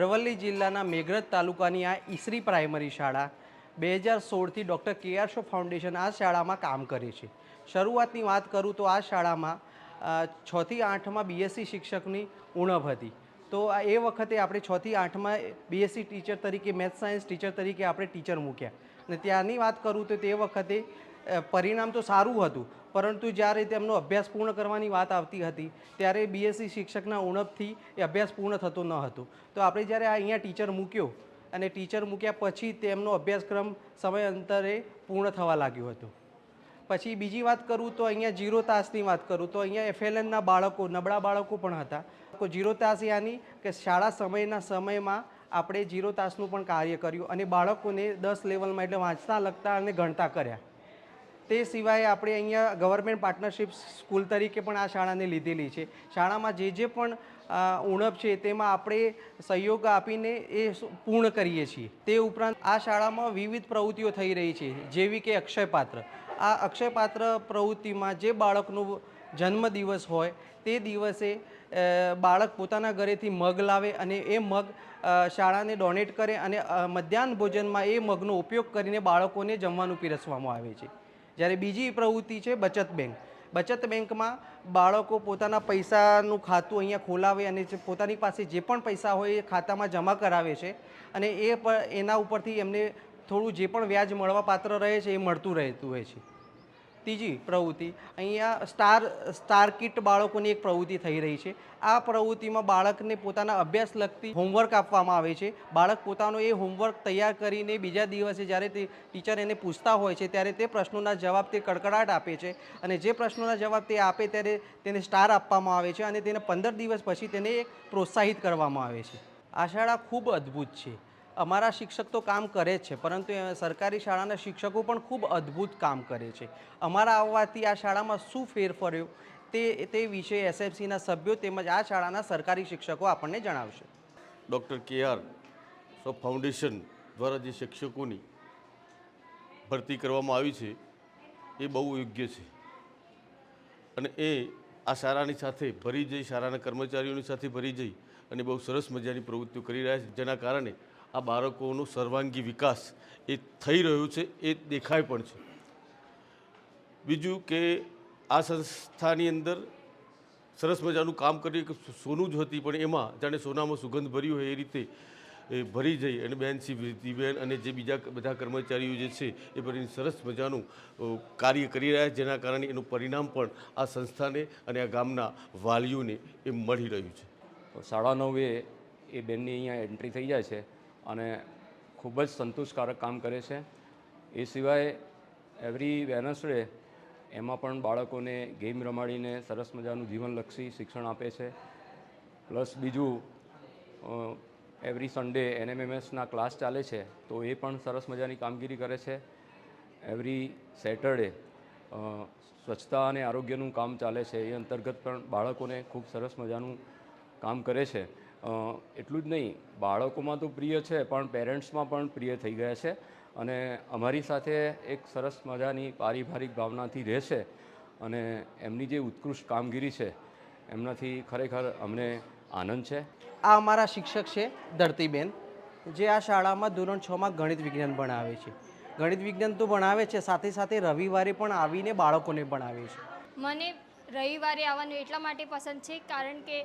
અરવલ્લી જિલ્લાના મેઘરજ તાલુકાની આ ઈસરી પ્રાઇમરી શાળા બે હજાર સોળથી doctor K R Shaw foundation આ શાળામાં કામ કરે છે. શરૂઆતની વાત કરું તો આ શાળામાં છથી આઠમાં બીએસસી શિક્ષકની ઉણપ હતી. તો આ એ વખતે આપણે છથી આઠમાં બીએસસી ટીચર તરીકે મેથ સાયન્સ ટીચર તરીકે આપણે ટીચર મૂક્યા. અને ત્યાંની વાત કરું તો તે વખતે પરિણામ તો સારું હતું. પરંતુ જ્યારે તેમનો અભ્યાસ પૂર્ણ કરવાની વાત આવતી હતી, ત્યારે બીએસસી શિક્ષકના ઉણપથી એ અભ્યાસ પૂર્ણ થતો ન હતો. તો આપણે જ્યારે આ અહીંયા ટીચર મૂક્યો, અને ટીચર મૂક્યા પછી તેમનો અભ્યાસક્રમ સમય અંતરે પૂર્ણ થવા લાગ્યો હતો. પછી બીજી વાત કરું તો અહીંયા જીરો તાસની વાત કરું તો અહીંયા એફએલએનના બાળકો, નબળા બાળકો પણ હતા. તો જીરો તાસ યાની કે શાળા સમયના સમયમાં આપણે જીરો તાસનું પણ કાર્ય કર્યું અને બાળકોને દસ લેવલમાં એટલે વાંચતા, લખતા અને ગણતા કર્યા. તે સિવાય આપણે અહીંયા ગવર્મેન્ટ પાર્ટનરશિપ સ્કૂલ તરીકે પણ આ શાળાને લીધેલી છે. શાળામાં જે જે પણ ઉણપ છે તેમાં આપણે સહયોગ આપીને એ પૂર્ણ કરીએ છીએ. તે ઉપરાંત આ શાળામાં વિવિધ પ્રવૃત્તિઓ થઈ રહી છે, જેવી કે અક્ષયપાત્ર. આ અક્ષયપાત્ર પ્રવૃત્તિમાં જે બાળકનો જન્મદિવસ હોય, તે દિવસે બાળક પોતાના ઘરેથી મગ લાવે અને એ મગ શાળાને ડોનેટ કરે અને મધ્યાહન ભોજનમાં એ મગનો ઉપયોગ કરીને બાળકોને જમવાનું પીરસવામાં આવે છે. જ્યારે બીજી પ્રવૃત્તિ છે બચત બેંક. બચત બેંકમાં બાળકો પોતાના પૈસાનું ખાતું અહીંયા ખોલાવે અને જે પોતાની પાસે જે પણ પૈસા હોય એ ખાતામાં જમા કરાવે છે અને એ એના ઉપરથી એમને થોડું જે પણ વ્યાજ મળવા પાત્ર રહે છે એ મળતું રહેતું હોય છે. ત્રીજી પ્રવૃત્તિ. અહીંયા સ્ટાર સ્ટાર કિટ બાળકોની એક પ્રવૃત્તિ થઈ રહી છે. આ પ્રવૃત્તિમાં બાળકને પોતાના અભ્યાસ લગતી હોમવર્ક આપવામાં આવે છે. બાળક પોતાનો એ હોમવર્ક તૈયાર કરીને બીજા દિવસે જ્યારે તે ટીચર એને પૂછતા હોય છે, ત્યારે તે પ્રશ્નોના જવાબ તે કડકડાટ આપે છે. અને જે પ્રશ્નોના જવાબ તે આપે ત્યારે તેને સ્ટાર આપવામાં આવે છે અને તેને પંદર દિવસ પછી તેને પ્રોત્સાહિત કરવામાં આવે છે. આ શાળા ખૂબ અદ્ભુત છે. અમારા શિક્ષક તો કામ કરે જ છે, પરંતુ સરકારી શાળાના શિક્ષકો પણ ખૂબ અદ્ભુત કામ કરે છે. અમારા આવવાથી આ શાળામાં શું ફેર પડ્યો તે તે વિશે એસએફસીના સભ્યો તેમજ આ શાળાના સરકારી શિક્ષકો આપણને જણાવશે. Doctor K are so foundation દ્વારા જે શિક્ષકોની ભરતી કરવામાં આવી છે, એ બહુ યોગ્ય છે. અને એ આ શાળાની સાથે ભરી જઈ, શાળાના કર્મચારીઓની સાથે ભરી જઈ અને બહુ સરસ મજાની પ્રવૃત્તિઓ કરી રહ્યા છે, જેના કારણે આ બાળકોનો સર્વાંગી વિકાસ એ થઈ રહ્યો છે, એ દેખાય પણ છે. બીજું કે આ સંસ્થાની અંદર સરસ મજાનું કામ કરી સોનું જ હતી, પણ એમાં જાણે સોનામાં સુગંધ ભર્યું હોય એ રીતે એ ભરી જઈ અને બેન વૃદ્ધિબેન અને જે બીજા બધા કર્મચારીઓ જે છે, એ ભરીને સરસ મજાનું કાર્ય કરી રહ્યા છે, જેના કારણે એનું પરિણામ પણ આ સંસ્થાને અને આ ગામના વાલીઓને એ મળી રહ્યું છે. સાડા નવે એ બેનની અહીંયા એન્ટ્રી થઈ જાય છે. અને ખૂબ જ સંતોષકારક કામ કરે છે. એ સિવાય એવરી વેનસડે એમાં પણ બાળકોને ગેમ રમાડીને સરસ મજાનું જીવનલક્ષી શિક્ષણ આપે છે. પ્લસ બીજું એવરી સન્ડે એનએમએમએસના ક્લાસ ચાલે છે, તો એ પણ સરસ મજાની કામગીરી કરે છે. એવરી સેટરડે સ્વચ્છતા અને આરોગ્યનું કામ ચાલે છે. એ અંતર્ગત પણ બાળકોને ખૂબ સરસ મજાનું કામ કરે છે. એટલું જ નહીં. બાળકોમાં તો પ્રિય છે પણ પેરેન્ટ્સમાં પણ પ્રિય થઈ ગયા છે. અને અમારી સાથે એક સરસ મજાની પારિવારિક ભાવનાથી રહેશે અને એમની જે ઉત્કૃષ્ટ કામગીરી છે એમનાથી ખરેખર અમને આનંદ છે. આ અમારા શિક્ષક છે ધરતીબેન જે આ શાળામાં ધોરણ છમાં ગણિત વિજ્ઞાન ભણાવે છે. ગણિત વિજ્ઞાન તો ભણાવે છે સાથે સાથે રવિવારે પણ આવીને બાળકોને ભણાવે છે. મને રવિવારે આવવાનું એટલા માટે પસંદ છે કારણ કે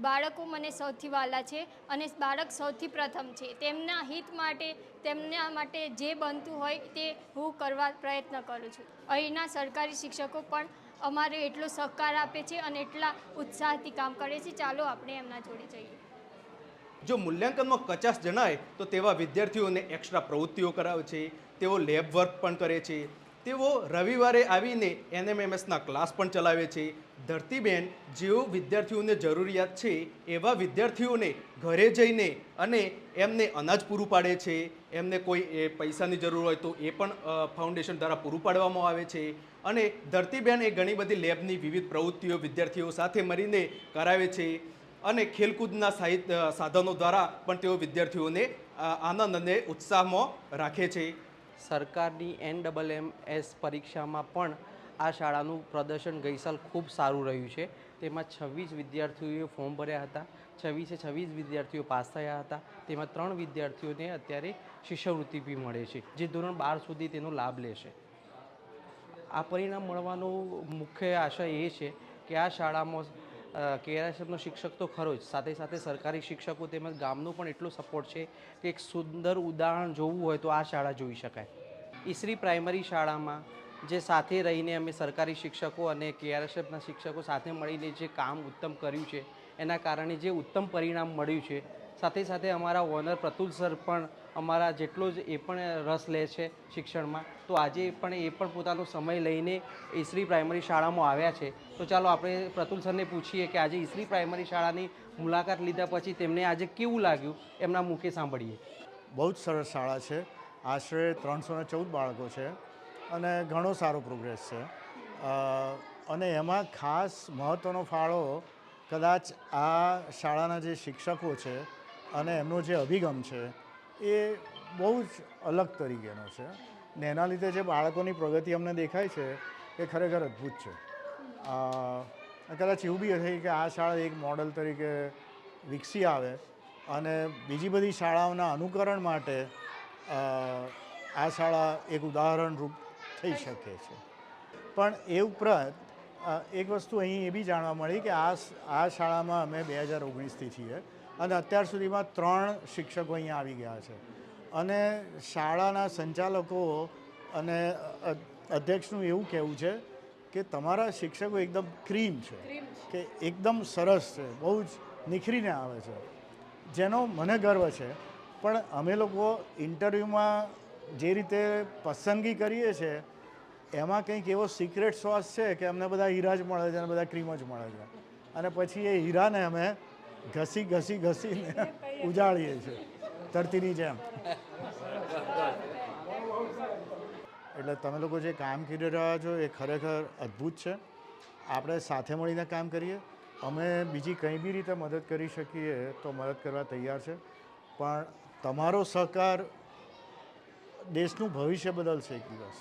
બાળકો મને સૌથી વાલા છે અને બાળક સૌથી પ્રથમ છે. તેમના હિત માટે, તેમના માટે જે બનતું હોય તે હું કરવા પ્રયત્ન કરું છું. અહીંના સરકારી શિક્ષકો પણ અમારે એટલો સહકાર આપે છે અને એટલા ઉત્સાહથી કામ કરે છે. ચાલો આપણે એમના જોડે જઈએ. જો મૂલ્યાંકનમાં કચાશ જણાય તો તેવા વિદ્યાર્થીઓને એક્સ્ટ્રા પ્રવૃત્તિઓ કરાવે છે, તેઓ લેબ વર્ક પણ કરે છે તેઓ રવિવારે આવીને એનએમએમએસના ક્લાસ પણ ચલાવે છે. ધરતીબેન, જેઓ વિદ્યાર્થીઓને જરૂરિયાત છે, એવા વિદ્યાર્થીઓને ઘરે જઈને અને એમને અનાજ પૂરું પાડે છે. એમને કોઈ એ પૈસાની જરૂર હોય તો એ પણ ફાઉન્ડેશન દ્વારા પૂરું પાડવામાં આવે છે. અને ધરતીબેન એ ઘણી બધી લેબની વિવિધ પ્રવૃત્તિઓ વિદ્યાર્થીઓ સાથે મળીને કરાવે છે અને ખેલકૂદના સાહિત્ય સાધનો દ્વારા પણ તેઓ વિદ્યાર્થીઓને આનંદ અને ઉત્સાહમાં રાખે છે. સરકારની એન ડબલ એમ એસ પરીક્ષામાં પણ આ શાળાનું પ્રદર્શન ગઈ સાલ ખૂબ સારું રહ્યું છે. તેમાં છવ્વીસ વિદ્યાર્થીઓએ ફોર્મ ભર્યા હતા, છવ્વીસે છવ્વીસ વિદ્યાર્થીઓ પાસ થયા હતા, તેમાં ત્રણ વિદ્યાર્થીઓને અત્યારે શિષ્યવૃત્તિ બી મળે છે, જે ધોરણ બાર સુધી તેનો લાભ લેશે. આ પરિણામ મળવાનો મુખ્ય આશય એ છે કે આ શાળામાં કેઆરએસએફનો શિક્ષક તો ખરો જ. સાથે સાથે સરકારી શિક્ષકો તેમજ ગામનો પણ એટલો સપોર્ટ છે કે એક સુંદર ઉદાહરણ જોવું હોય તો આ શાળા જોઈ શકાય. ઈસરી પ્રાઇમરી શાળામાં જે સાથે રહીને અમે સરકારી શિક્ષકો અને કેઆરએસએફના શિક્ષકો સાથે મળીને જે કામ ઉત્તમ કર્યું છે, એના કારણે જે ઉત્તમ પરિણામ મળ્યું છે સાથે સાથે અમારા ઓનર પ્રતુલ સર પણ અમારા જેટલો જ એ પણ રસ લે છે શિક્ષણમાં. તો આજે પણ એ પણ પોતાનો સમય લઈને ઈસરી પ્રાઇમરી શાળામાં આવ્યા છે. તો ચાલો આપણે પ્રતુલ સરને પૂછીએ કે આજે ઈસરી પ્રાઇમરી શાળાની મુલાકાત લીધા પછી તેમને આજે કેવું લાગ્યું? એમના મુખે સાંભળીએ. બહુ જ સરસ શાળા છે. આશરે ત્રણસો ને ચૌદ બાળકો છે અને ઘણો સારો પ્રોગ્રેસ છે. અને એમાં ખાસ મહત્ત્વનો ફાળો કદાચ આ શાળાના જે શિક્ષકો છે અને એમનો જે અભિગમ છે, એ બહુ જ અલગ તરીકેનો છે. ને એના લીધે જે બાળકોની પ્રગતિ અમને દેખાય છે, એ ખરેખર અદ્ભુત છે. કદાચ એવું બી હશે કે આ શાળા એક મોડલ તરીકે વિકસી આવે અને બીજી બધી શાળાઓના અનુકરણ માટે આ શાળા એક ઉદાહરણરૂપ થઈ શકે છે. પણ એ ઉપરાંત એક વસ્તુ અહીં એ બી જાણવા મળી કે આ આ શાળામાં અમે બે હજાર ઓગણીસથી છીએ. અને અત્યાર સુધીમાં ત્રણ શિક્ષકો અહીંયા આવી ગયા છે. અને શાળાના સંચાલકો અને અધ્યક્ષનું એવું કહેવું છે કે તમારા શિક્ષકો એકદમ ક્રીમ છે. કે એકદમ સરસ છે. બહુ જ નિખરીને આવે છે. જેનો મને ગર્વ છે. પણ અમે લોકો ઇન્ટરવ્યૂમાં જે રીતે પસંદગી કરીએ છીએ એમાં કંઈક એવો સિક્રેટ સોસ છે કે અમને બધા હીરા જ મળે છે અને બધા ક્રીમ જ મળે છે. અને પછી એ હીરાને અમે ઘસી ઘસી ઘસીને ઉજાળીએ છીએ. ધરતીની જેમ. એટલે તમે લોકો જે કામ કરી રહ્યા છો એ ખરેખર અદ્ભુત છે. આપણે સાથે મળીને કામ કરીએ. અમે બીજી કંઈ બી રીતે મદદ કરી શકીએ તો મદદ કરવા તૈયાર છે. પણ તમારો સહકાર દેશનું ભવિષ્ય બદલશે એક દિવસ.